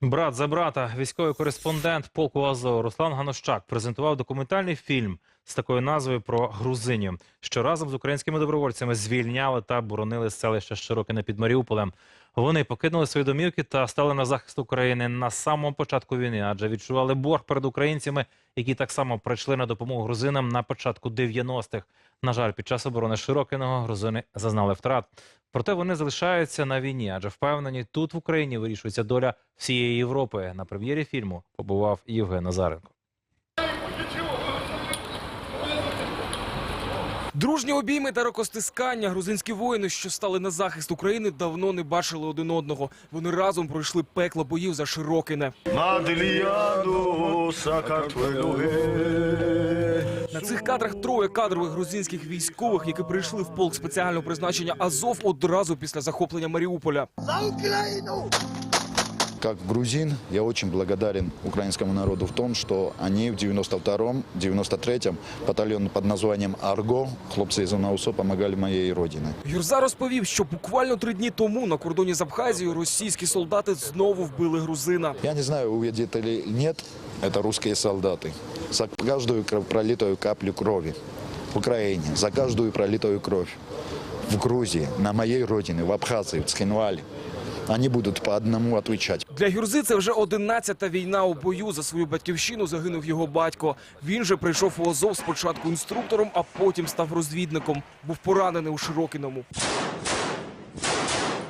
Брат за брата, військовий кореспондент полку Азов Руслан Ганощак презентував документальний фільм з такою назвою про грузинів, що разом з українськими добровольцями звільняли та боронили селище Широкине під Маріуполем. Вони покинули свої домівки та стали на захист України на самому початку війни, адже відчували борг перед українцями, які так само прийшли на допомогу грузинам на початку 90-х. На жаль, під час оборони Широкиного грузини зазнали втрат. Проте вони залишаються на війні, адже впевнені, тут в Україні вирішується доля всієї Європи. На прем'єрі фільму побував Євген Назаренко. Дружні обійми та рукостискання грузинські воїни, що стали на захист України, давно не бачили один одного. Вони разом пройшли пекло боїв за Широкине. На цих кадрах троє кадрових грузинських військових, які прийшли в полк спеціального призначення Азов одразу після захоплення Маріуполя Как грузин, я очень благодарен украинскому народу в том, что они в 92-м, 93-м батальон под названием «Арго», хлопцы из УНАУСО, помогали моей родине. Юрза розповів, що буквально три дні тому на кордоні з Абхазією російські солдати знову вбили грузина. Я не знаю, увидит или нет, это русские солдаты. За каждую кро- пролитую каплю крови в Украине, за каждую пролитую кровь в Грузии, на моей родине, в Абхазии, в Цхинвале, они будут по одному отвечать. Для Юрзи це вже одинадцята війна у бою. За свою батьківщину загинув його батько. Він же прийшов у Азов спочатку інструктором, а потім став розвідником. Був поранений у Широкіному.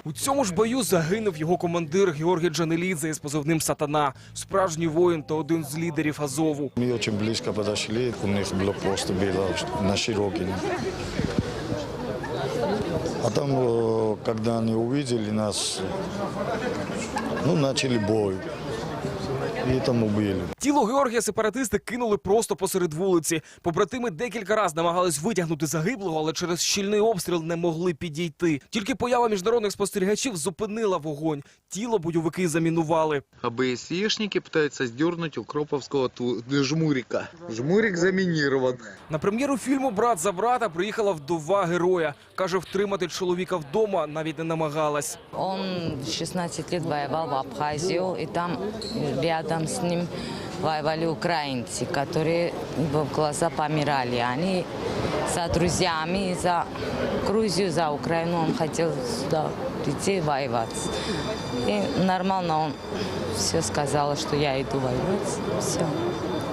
У цьому ж бою загинув його командир Георгій Джанелідзе із позивним «Сатана». Справжній воїн та один з лідерів Азову. Мы очень близко подошли, у них блокпост был на Широкине. Там, э, когда они увидели нас, ну, начали бой. И там убили. Тіло Георгія сепаратисти кинули просто посеред вулиці. Побратими декілька разів намагались витягнути загиблого, але через щільний обстріл не могли підійти. Тільки поява міжнародних спостерігачів зупинила вогонь. Тіло бойовики замінували. АБСЕшники пытаются сдернуть у Кроповского ту- жмурика. Жмурик заминирован. На прем'єру фільму Брат за брата приїхала вдова героя. каже, втримати чоловіка вдома навіть не намагалась. Он 16 лет воевал в Абхазию, и там рядом с ним воевали украинцы, которые в глаза помирали. Они за друзьями, за Грузию, за Украину он хотел сюда прийти воевать. И нормально он все сказал, что я иду воевать. Все,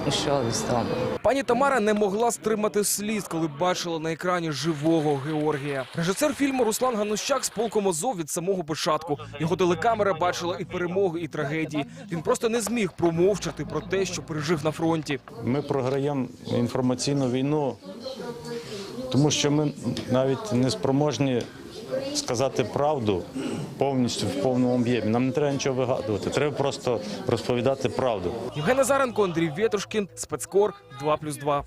ушел из дома. Пані Тамара не могла стримати сліз, коли бачила на екрані живого Георгія. Режисер фільму Руслан Ганущак з полком Азов від самого початку. Його телекамера бачила і перемоги, і трагедії. Він просто не зміг промовчати про те, що пережив на фронті. Ми програємо інформаційну війну, тому що ми навіть не спроможні сказати правду повністю в повному об'ємі. Нам не треба нічого вигадувати. Треба просто розповідати правду. Євген Назаренко, Андрій Вєтрушкін, спецкор 2+,2.